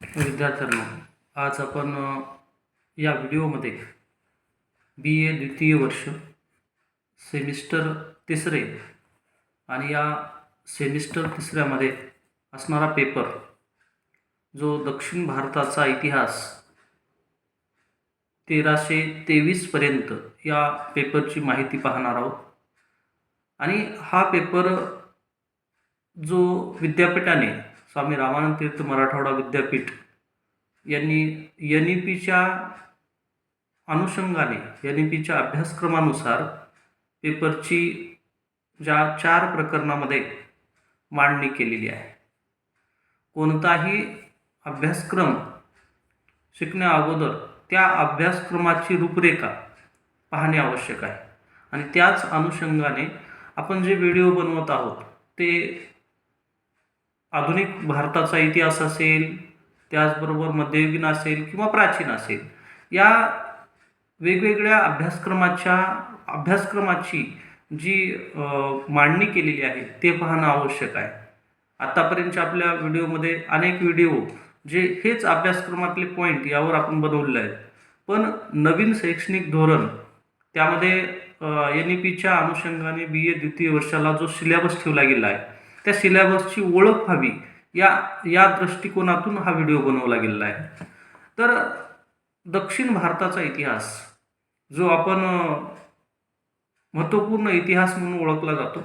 विद्यार्थ्यांनो आज आपण या व्हिडिओमध्ये बी ए द्वितीय वर्ष सेमिस्टर तिसरे आणि या सेमिस्टर तिसऱ्यामध्ये असणारा पेपर जो दक्षिण भारताचा इतिहास तेराशे तेवीसपर्यंत या पेपरची माहिती पाहणार आहोत. आणि हा पेपर जो विद्यापीठाने स्वामी रामानंद तीर्थ मराठवाडा विद्यापीठ यांनी एन ई पीच्या अनुषंगाने एन ई पीच्या अभ्यासक्रमानुसार पेपरची ज्या चार प्रकरणामध्ये मांडणी केलेली आहे. कोणताही अभ्यासक्रम शिकण्या अगोदर त्या अभ्यासक्रमाची रूपरेखा पाहणे आवश्यक आहे. आणि त्याच अनुषंगाने आपण जे व्हिडिओ बनवत आहोत ते आधुनिक भारताचा इतिहास असेल त्याचबरोबर मध्ययुगीन असेल किंवा प्राचीन असेल या वेगवेगळ्या अभ्यासक्रमाच्या अभ्यासक्रमाची जी मांडणी केलेली आहे ते पाहणं आवश्यक आहे. आत्तापर्यंतच्या आपल्या व्हिडिओमध्ये अनेक व्हिडिओ जे हेच अभ्यासक्रमातले पॉईंट यावर आपण बनवलेले आहेत. पण नवीन शैक्षणिक धोरण त्यामध्ये एन ई पीच्या अनुषंगाने बी ए द्वितीय वर्षाला जो सिलेबस ठेवला गेला आहे त्या सिलेबसची ओळख व्हावी. या या दृष्टिकोनातून हा व्हिडिओ बनवला गेलेला आहे. तर दक्षिण भारताचा इतिहास जो आपण महत्त्वपूर्ण इतिहास म्हणून ओळखला जातो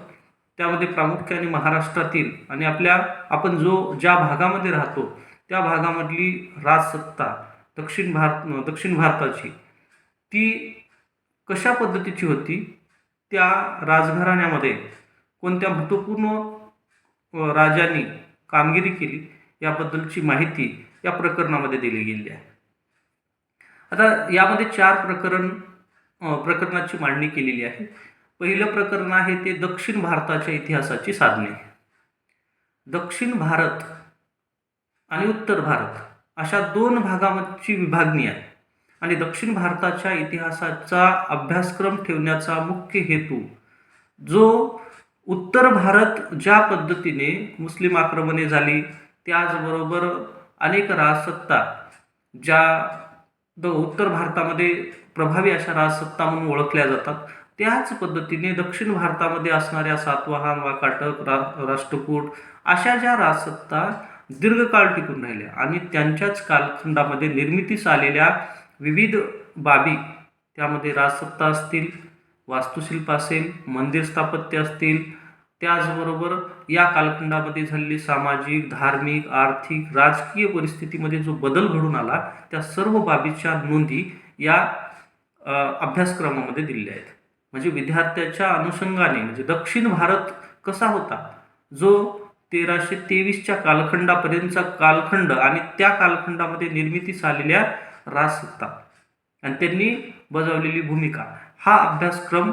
त्यामध्ये प्रामुख्याने महाराष्ट्रातील आणि आपल्या आपण जो ज्या भागामध्ये राहतो त्या भागामधली राजसत्ता दक्षिण भारत दक्षिण भारताची ती कशा पद्धतीची होती? त्या राजघराण्यामध्ये कोणत्या महत्त्वपूर्ण राजांनी कामगिरी केली याबद्दलची माहिती या प्रकरणामध्ये दिली गेली आहे. आता यामध्ये चार प्रकरण प्रकरणाची मांडणी केलेली आहे. पहिलं प्रकरण आहे ते दक्षिण भारताच्या इतिहासाची साधने. दक्षिण भारत आणि उत्तर भारत अशा दोन भागांची विभागणी आहे आणि दक्षिण भारताच्या इतिहासाचा अभ्यासक्रम ठेवण्याचा मुख्य हेतू जो उत्तर भारत ज्या पद्धतीने मुस्लिम आक्रमणे झाली त्याचबरोबर अनेक राजसत्ता ज्या द उत्तर भारतामध्ये प्रभावी अशा राजसत्ता म्हणून ओळखल्या जातात त्याच पद्धतीने दक्षिण भारतामध्ये असणाऱ्या सातवाहन वाकाटक रा राष्ट्रकूट अशा ज्या राजसत्ता दीर्घकाळ टिकून राहिल्या आणि त्यांच्याच कालखंडामध्ये निर्मितीस आलेल्या विविध बाबी त्यामध्ये राजसत्ता असतील वास्तुशिल्प असेल मंदिर स्थापत्य असतील त्याचबरोबर या कालखंडामध्ये झालेली सामाजिक धार्मिक आर्थिक राजकीय परिस्थितीमध्ये जो बदल घडून आला त्या सर्व बाबीच्या नोंदी या अभ्यासक्रमामध्ये दिलेल्या आहेत. म्हणजे विद्यार्थ्याच्या अनुषंगाने म्हणजे दक्षिण भारत कसा होता? जो तेराशे तेवीसच्या कालखंडापर्यंतचा कालखंड आणि त्या कालखंडामध्ये निर्मितीस आलेल्या राजसत्ता आणि त्यांनी बजावलेली भूमिका. हा अभ्यासक्रम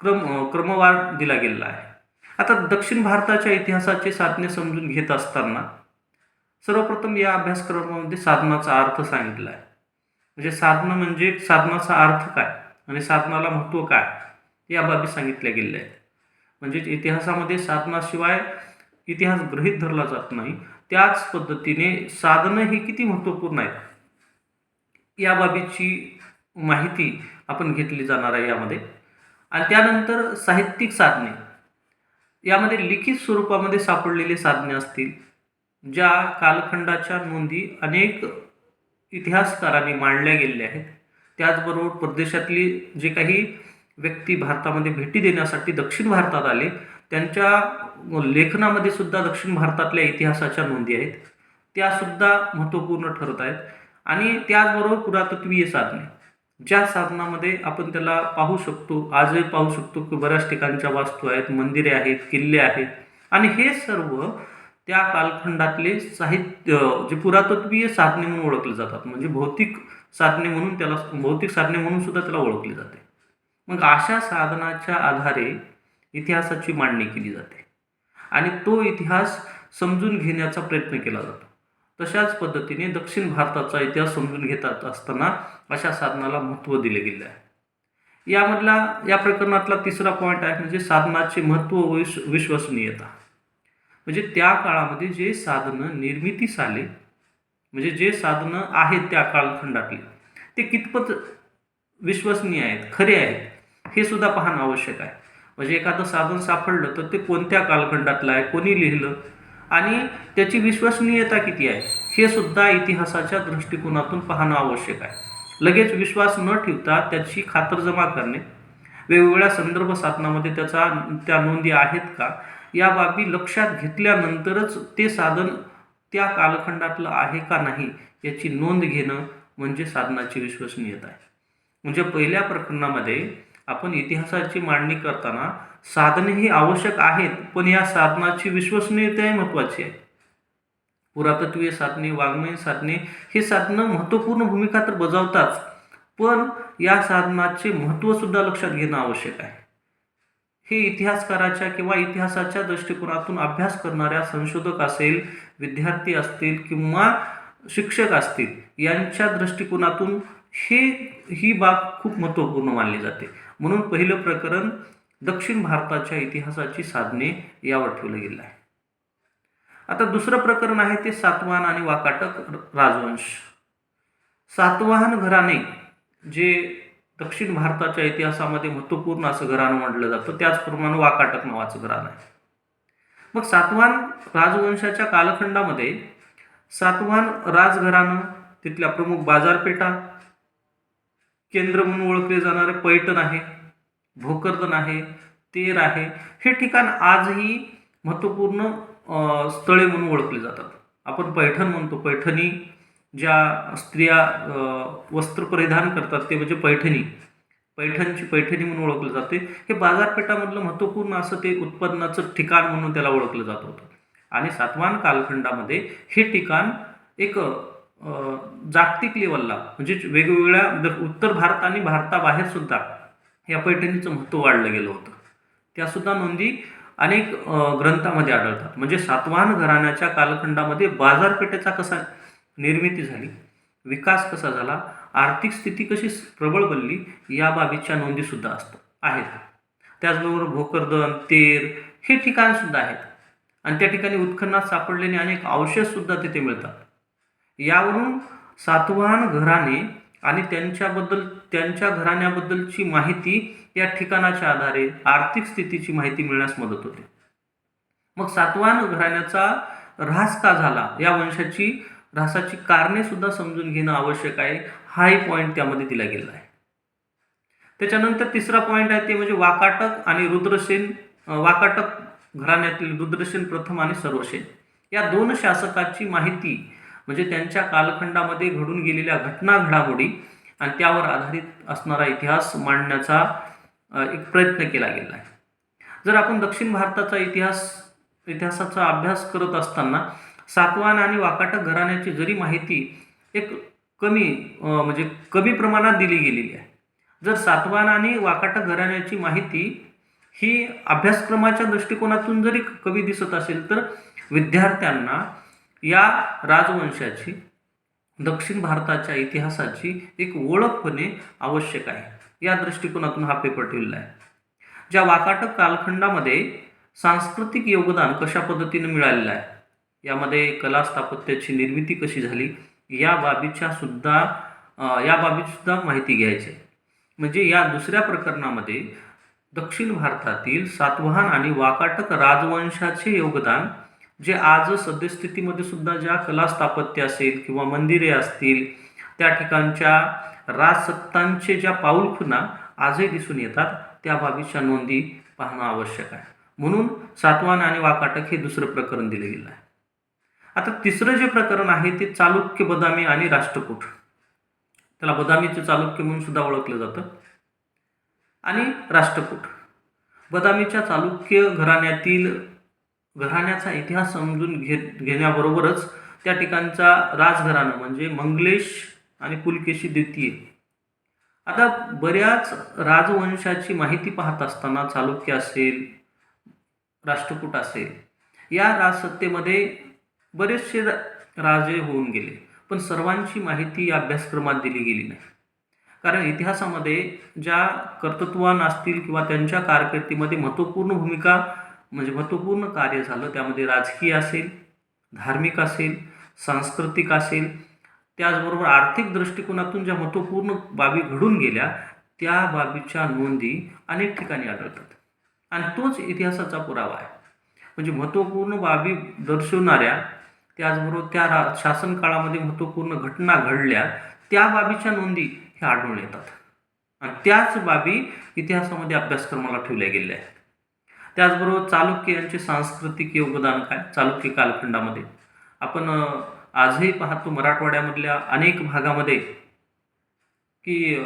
क्रम क्रमवार दिला गेलेला आहे. आता दक्षिण भारताच्या इतिहासाचे साधने समजून घेत असताना सर्वप्रथम या अभ्यासक्रमामध्ये साधनाचा अर्थ सांगितला आहे. म्हणजे साधनं म्हणजे साधनाचा अर्थ काय आणि साधनाला महत्त्व काय या बाबी सांगितल्या गेलेल्या आहेत. म्हणजे इतिहासामध्ये साधनाशिवाय इतिहास गृहीत धरला जात नाही. त्याच पद्धतीने साधनं ही किती महत्त्वपूर्ण आहेत या बाबीची माहिती आपण घेतली जाणार आहे यामध्ये. आणि त्यानंतर साहित्यिक साधने. यामध्ये लिखित स्वरूपामध्ये सापडलेले साधने असतील ज्या कालखंडाच्या नोंदी अनेक इतिहासकारांनी मांडल्या गेलेल्या आहेत. त्याचबरोबर परदेशातली जे काही व्यक्ती भारतामध्ये भेटी देण्यासाठी दक्षिण भारतात आले त्यांच्या लेखनामध्ये सुद्धा दक्षिण भारतातल्या इतिहासाच्या नोंदी आहेत. त्यासुद्धा महत्त्वपूर्ण ठरत आहेत. आणि त्याचबरोबर पुरातत्वीय साधने. ज्या साधनामध्ये आपण त्याला पाहू शकतो आजही पाहू शकतो की बऱ्याच ठिकाणच्या वास्तू आहेत मंदिरे आहेत किल्ले आहेत. आणि हे सर्व त्या कालखंडातले साहित्य जे पुरातत्वीय साधने म्हणून ओळखले जातात. म्हणजे भौतिक साधने म्हणून त्याला भौतिक साधने म्हणून सुद्धा त्याला ओळखले जाते. मग अशा साधनाच्या आधारे इतिहासाची मांडणी केली जाते. आणि तो इतिहास समजून घेण्याचा प्रयत्न केला जातो. तशाच पद्धतीने दक्षिण भारताचा इतिहास समजून घेतात असताना अशा साधनाला महत्त्व दिले गेले आहे. यामधला या प्रकरणातला तिसरा पॉईंट आहे म्हणजे साधनाचे महत्त्व व विश्व विश्वसनीयता. म्हणजे त्या काळामध्ये जे साधनं निर्मितीस आले म्हणजे जे साधनं आहेत त्या कालखंडातली ते कितपत विश्वसनीय आहेत खरे आहेत हे सुद्धा पाहणं आवश्यक आहे. म्हणजे एखादं साधन सापडलं तर ते कोणत्या कालखंडातलं आहे कोणी लिहिलं आणि त्याची विश्वसनीयता किती आहे हे सुद्धा इतिहासाच्या दृष्टिकोनातून पाहणं आवश्यक आहे. लगेच विश्वास न ठेवता त्याची खातरजमा करणे. वेगवेगळ्या संदर्भ साधनामध्ये त्याचा त्या नोंदी आहेत का? या बाबी लक्षात घेतल्यानंतरच ते साधन त्या कालखंडातलं आहे का नाही याची नोंद घेणं म्हणजे साधनाची विश्वसनीयता आहे. म्हणजे पहिल्या प्रकरणामध्ये आपण इतिहासाची मांडणी करताना साधने ही आवश्यक आहेत पण या साधनाची विश्वसनीयता महत्त्वाची आहे. पुरातत्वीय साधने वाङ्मयीन साधने हे साधनं महत्त्वपूर्ण भूमिका तर बजावतात पण या साधनाचे महत्त्वसुद्धा लक्षात घेणं आवश्यक आहे. हे इतिहासकाराच्या किंवा इतिहासाच्या दृष्टिकोनातून अभ्यास करणाऱ्या संशोधक असेल विद्यार्थी असतील किंवा शिक्षक असतील यांच्या दृष्टिकोनातून हे ही बाब खूप महत्त्वपूर्ण मानली जाते. म्हणून पहिलं प्रकरण दक्षिण भारताच्या इतिहासाची साधने यावर ठेवलं गेलं आहे. आता दुसरं प्रकरण आहे ते सातवाहन आणि वाकाटक राजवंश. सातवाहन घराणे जे दक्षिण भारताच्या इतिहासामध्ये महत्त्वपूर्ण असं घराणं म्हटलं जातं त्याचप्रमाणे वाकाटक नावाचं घराणं आहे. मग सातवाहन राजवंशाच्या कालखंडामध्ये सातवाहन राजघराणं तिथल्या प्रमुख बाजारपेठा केंद्र म्हणून ओळखले जाणारे पैठण आहे. भोकरदन आहे तेर आहे. हे ठिकाण आजही महत्त्वपूर्ण स्थळे म्हणून ओळखले जातात. आपण पैठण म्हणतो. पैठणी ज्या स्त्रिया वस्त्र परिधान करतात ते म्हणजे पैठणी. पैठणची पैठणी म्हणून ओळखलं जाते. हे बाजारपेठामधलं महत्त्वपूर्ण असं ते उत्पन्नाचं ठिकाण म्हणून त्याला ओळखलं जात होतं. आणि सातवान कालखंडामध्ये हे ठिकाण एक जागतिक लेवलला म्हणजे वेगवेगळ्या उत्तर भारत आणि भारताबाहेर सुद्धा या पैठणीचं महत्त्व वाढलं गेलं होतं. त्यासुद्धा नोंदी अनेक ग्रंथामध्ये आढळतात. म्हणजे सातवाहन घराण्याच्या कालखंडामध्ये बाजारपेठेचा कसा निर्मिती झाली? विकास कसा झाला? आर्थिक स्थिती कशी प्रबळ बनली? या बाबीच्या नोंदीसुद्धा असतात आहेत. त्याचबरोबर भोकरदन तेर हे ठिकाणसुद्धा आहेत. आणि त्या ठिकाणी उत्खननात सापडलेले अनेक अवशेषसुद्धा तिथे मिळतात. यावरून सातवाहन घराणे आणि त्यांच्याबद्दल त्यांच्या घराण्याबद्दलची माहिती या ठिकाणाच्या आधारे आर्थिक स्थितीची माहिती मिळण्यास मदत होते. मग सातवान घराण्याचा ऱ्हास का झाला? या वंशाची ऱ्हासाची कारणे सुद्धा समजून घेणं आवश्यक आहे. हाही पॉईंट त्यामध्ये दिला गेला आहे. त्याच्यानंतर तिसरा पॉईंट आहे ते म्हणजे वाकाटक आणि रुद्रसेन वाकाटक घराण्यातील रुद्रसेन प्रथम आणि सर्वसेन. या दोन शासकाची माहिती म्हणजे त्यांच्या कालखंडामध्ये घडून गेलेल्या घटना घडामोडी आणि त्यावर आधारित असणारा इतिहास मांडण्याचा एक प्रयत्न केला गेला आहे. जर आपण दक्षिण भारताचा इतिहास इतिहासाचा अभ्यास करत असताना सातवाहन आणि वाकाटक घराण्याची जरी माहिती एक कमी म्हणजे कमी प्रमाणात दिली गेलेली आहे. जर सातवाहन आणि वाकाटक घराण्याची माहिती ही अभ्यासक्रमाच्या दृष्टिकोनातून जरी कमी दिसत असेल तर विद्यार्थ्यांना या राजवंशाची दक्षिण भारताच्या इतिहासाची एक ओळख होणे आवश्यक आहे या दृष्टिकोनातून हा पेपर ठेवलेला आहे ज्या वाकाटक कालखंडामध्ये सांस्कृतिक योगदान कशा पद्धतीने मिळालेलं आहे यामध्ये कला स्थापत्याची निर्मिती कशी झाली या बाबीच्या सुद्धा या बाबीत सुद्धा माहिती घ्यायची आहे. म्हणजे या दुसऱ्या प्रकरणामध्ये दक्षिण भारतातील सातवाहन आणि वाकाटक राजवंशाचे योगदान जे आज सद्यस्थितीमध्ये सुद्धा ज्या कला स्थापत्य असेल किंवा मंदिरे असतील त्या ठिकाणच्या राजसत्तांचे ज्या पाऊलखुणा आजही दिसून येतात त्या बाबीच्या नोंदी पाहणं आवश्यक आहे. म्हणून सातवान आणि वाकाटक हे दुसरं प्रकरण दिलं गेलं आहे. आता तिसरं जे प्रकरण आहे ते चालुक्य बदामी आणि राष्ट्रकूट. त्याला बदामीचे चालुक्य म्हणून सुद्धा ओळखलं जातं. आणि राष्ट्रकूट. बदामीच्या चालुक्य घराण्यातील घराण्याचा इतिहास समजून घे घेण्याबरोबरच त्या ठिकाणचा राजघराणं म्हणजे मंगलेश आणि पुलकेशी द्वितीय. आता बऱ्याच राजवंशाची माहिती पाहत असताना चालुक्य असेल राष्ट्रकूट असेल या राजसत्तेमध्ये बरेचसे रा- राजे होऊन गेले पण सर्वांची माहिती या अभ्यासक्रमात दिली गेली नाही. कारण इतिहासामध्ये ज्या कर्तृत्वान असतील किंवा त्यांच्या कारकिर्दीमध्ये महत्त्वपूर्ण भूमिका म्हणजे महत्त्वपूर्ण कार्य झालं. त्यामध्ये राजकीय असेल धार्मिक असेल सांस्कृतिक असेल त्याचबरोबर आर्थिक दृष्टिकोनातून ज्या महत्त्वपूर्ण बाबी घडून गेल्या त्या बाबीच्या नोंदी अनेक ठिकाणी आढळतात. आणि तोच इतिहासाचा पुरावा आहे. म्हणजे महत्त्वपूर्ण बाबी दर्शवणाऱ्या त्याचबरोबर त्या रा शासन काळामध्ये महत्त्वपूर्ण घटना घडल्या त्या बाबीच्या नोंदी ह्या आढळून येतात. आणि त्याच बाबी इतिहासामध्ये अभ्यासक्रमाला ठेवल्या गेल्या आहेत. त्याचबरोबर चालुक्य यांचे सांस्कृतिक योगदान काय? चालुक्य कालखंडामध्ये. आपण आजही पाहतो मराठवाड्यामधल्या अनेक भागामध्ये की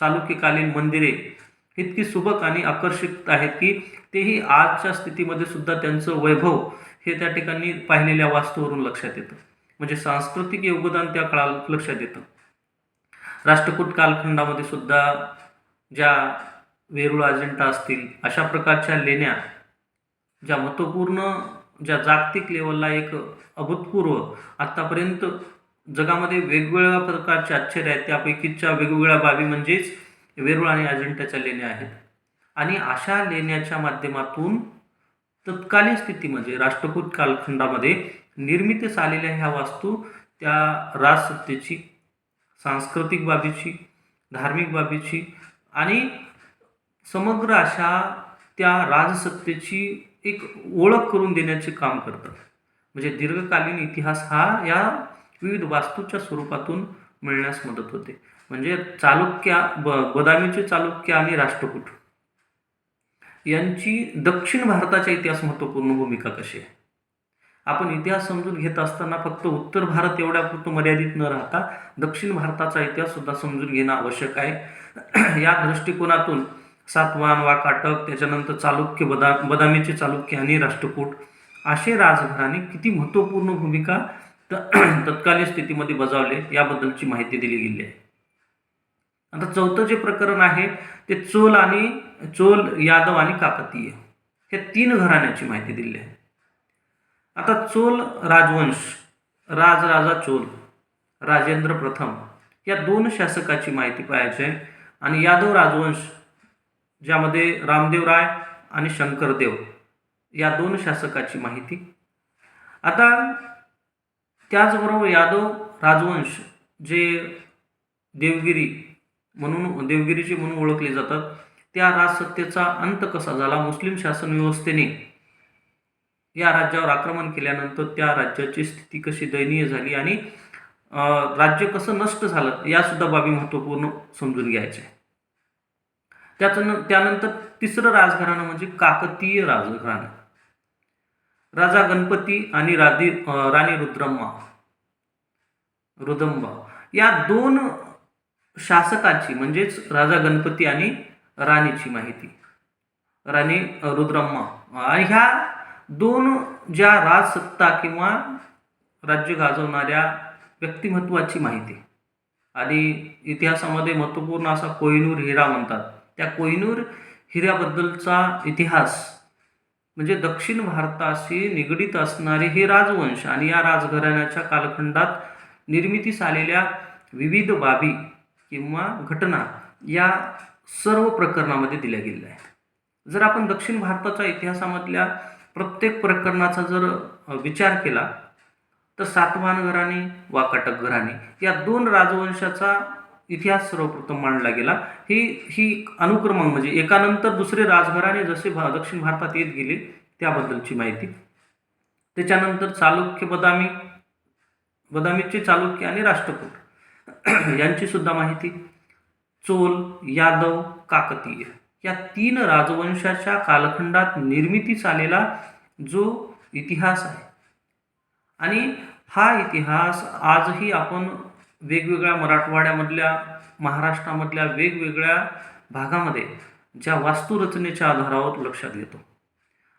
चालुक्यकालीन मंदिरे इतकी सुबक आणि आकर्षित आहेत की तेही आजच्या स्थितीमध्ये सुद्धा त्यांचं वैभव हे त्या ठिकाणी पाहिलेल्या वास्तूवरून लक्षात येतं. म्हणजे सांस्कृतिक योगदान त्या काळात लक्षात येतं. राष्ट्रकूट कालखंडामध्ये सुद्धा ज्या वेरूळ अजिंठा असतील अशा प्रकारच्या लेण्या ज्या महत्त्वपूर्ण ज्या जागतिक लेवलला एक अभूतपूर्व आत्तापर्यंत जगामध्ये वेगवेगळ्या प्रकारचे आश्चर्य आहेत. त्यापैकीच्या वेगवेगळ्या बाबी म्हणजेच वेरूळ आणि अजिंठ्याच्या लेण्या आहेत. आणि अशा लेण्याच्या माध्यमातून तत्कालीन स्थितीमध्ये म्हणजे राष्ट्रकूट कालखंडामध्ये निर्मितीस आलेल्या ह्या वास्तू त्या राजसत्तेची सांस्कृतिक बाबीची धार्मिक बाबीची आणि समग्र अशा त्या राजसत्तेची एक ओळख करून देण्याचे काम करतात. म्हणजे दीर्घकालीन इतिहास हा या विविध वास्तूच्या स्वरूपातून मिळण्यास मदत होते. म्हणजे चालुक्या ब बदामीचे चालुक्य आणि राष्ट्रकूट. यांची दक्षिण भारताच्या इतिहास महत्त्वपूर्ण भूमिका कशी आहे? आपण इतिहास समजून घेत असताना फक्त उत्तर भारत एवढ्यापुरतं मर्यादित न राहता दक्षिण भारताचा इतिहास सुद्धा समजून घेणं आवश्यक आहे. या दृष्टिकोनातून सातवाहन वाकाटक त्याच्यानंतर चालुक्य बदा बदामीचे चालुक्य आणि राष्ट्रकूट. असे राजघराणे किती महत्त्वपूर्ण भूमिका त तत्कालीन स्थितीमध्ये बजावले याबद्दलची माहिती दिली गेली आहे. आता चौथं जे प्रकरण आहे ते चोल आणि चोल यादव आणि काकतीय. हे तीन घराण्याची माहिती दिली आहे. आता चोल राजवंश राजराजा चोल राजेंद्र प्रथम या दोन शासकाची माहिती पाहायची आहे. आणि यादव राजवंश ज्यामध्ये रामदेव राय आणि शंकरदेव या दोन शासकाची माहिती. आता त्याचबरोबर यादव राजवंश जे देवगिरी म्हणून देवगिरीचे म्हणून ओळखले जातात त्या राजसत्तेचा अंत कसा झाला? मुस्लिम शासन व्यवस्थेने या राज्यावर आक्रमण केल्यानंतर त्या राज्याची स्थिती कशी दयनीय झाली आणि राज्य कसं नष्ट झालं यासुद्धा बाबी महत्त्वपूर्ण समजून घ्यायच्या त्याचं त्यानंतर तिसरं राजघराणं म्हणजे काकतीय राजघराणं. राजा गणपती आणि राधी राणी रुद्रम्मा रुदंबा या दोन शासकाची म्हणजेच राजा गणपती आणि राणीची माहिती. राणी रुद्रम्मा. आणि ह्या दोन ज्या राजसत्ता किंवा राज्य गाजवणाऱ्या व्यक्तिमत्वाची माहिती. आणि इतिहासामध्ये महत्त्वपूर्ण असा कोहिनूर हिरा म्हणतात. त्या कोहिनूर हिऱ्याबद्दलचा इतिहास म्हणजे दक्षिण भारताशी निगडीत असणारे हे राजवंश आणि या राजघराण्याच्या कालखंडात निर्मितीस आलेल्या विविध बाबी किंवा घटना या सर्व प्रकरणामध्ये दिल्या गेलेल्या आहेत. जर आपण दक्षिण भारताच्या इतिहासामधल्या प्रत्येक प्रकरणाचा जर विचार केला तर सातवान घराणे वाकाटक घराणे या दोन राजवंशाचा इतिहास सर्वप्रथम मांडला गेला. ही ही अनुक्रमांक म्हणजे एकानंतर दुसरे राजघराणे जसे भा दक्षिण भारतात येत गेले त्याबद्दलची माहिती. त्याच्यानंतर चालुक्य बदामी बदामीचे चालुक्य आणि राष्ट्रकूट. यांची सुद्धा माहिती. चोल यादव काकतीय. या तीन राजवंशाच्या कालखंडात निर्मितीस आलेला जो इतिहास आहे. आणि हा इतिहास आजही आपण वेगवेगळ्या मराठवाड्यामधल्या महाराष्ट्रामधल्या वेगवेगळ्या भागामध्ये ज्या वास्तुरचनेच्या आधारावर लक्षात घेतो.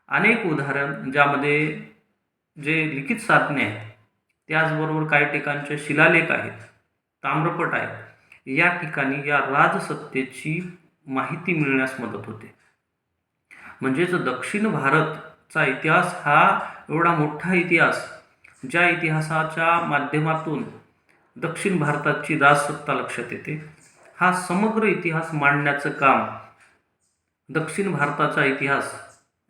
अनेक उदाहरण ज्यामध्ये जे लिखित साधने आहेत त्याचबरोबर काही ठिकाणचे शिलालेख आहेत ताम्रपट आहेत या ठिकाणी या राजसत्तेची माहिती मिळण्यास मदत होते. म्हणजेच दक्षिण भारतचा इतिहास हा एवढा मोठा इतिहास ज्या इतिहासाच्या माध्यमातून दक्षिण भारताची राजसत्ता लक्षात येते. हा समग्र इतिहास मांडण्याचं काम दक्षिण भारताचा इतिहास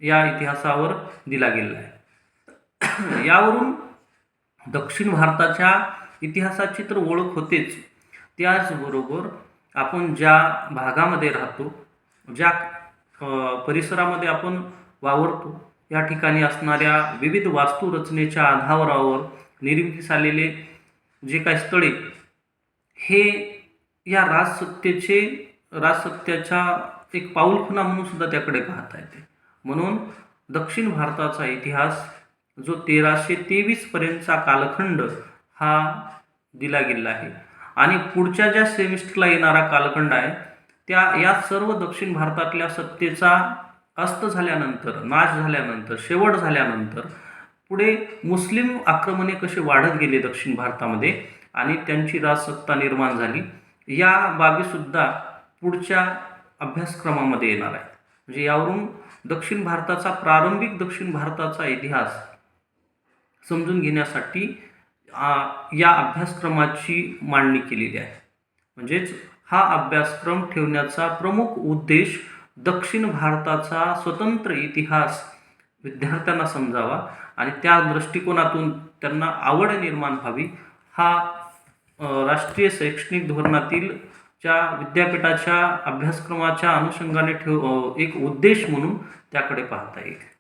या इतिहासावर दिला गेलेला आहे. यावरून दक्षिण भारताच्या इतिहासाची तर ओळख होतेच. त्याचबरोबर आपण ज्या भागामध्ये राहतो ज्या परिसरामध्ये आपण वावरतो या ठिकाणी असणाऱ्या विविध वास्तुरचनेच्या आधारावर निर्मितीस आलेले जे काही स्थळे हे या राजसत्तेचे राजसत्तेच्या एक पाऊलखुणा म्हणून सुद्धा त्याकडे पाहता येते. म्हणून दक्षिण भारताचा इतिहास जो तेराशे तेवीसपर्यंतचा कालखंड हा दिला गेला आहे. आणि पुढच्या ज्या सेमिस्टरला येणारा कालखंड आहे त्या या सर्व दक्षिण भारतातल्या सत्तेचा अस्त झाल्यानंतर नाश झाल्यानंतर शेवट झाल्यानंतर पुढे मुस्लिम आक्रमणे कसे वाढत गेले दक्षिण भारतामध्ये आणि त्यांची राजसत्ता निर्माण झाली या बाबीसुद्धा पुढच्या अभ्यासक्रमामध्ये येणार आहेत. म्हणजे यावरून दक्षिण भारताचा प्रारंभिक दक्षिण भारताचा इतिहास समजून घेण्यासाठी या अभ्यासक्रमाची मांडणी केलेली आहे. म्हणजेच हा अभ्यासक्रम ठेवण्याचा प्रमुख उद्देश दक्षिण भारताचा स्वतंत्र इतिहास विद्यार्थ्यांना समजावा आणि त्या दृष्टिकोनातून त्यांना आवड निर्माण व्हावी. हा राष्ट्रीय शैक्षणिक धोरणातील च्या विद्यापीठाच्या अभ्यासक्रमाच्या अनुषंगाने ठेव एक उद्देश म्हणून त्याकडे पाहता येईल.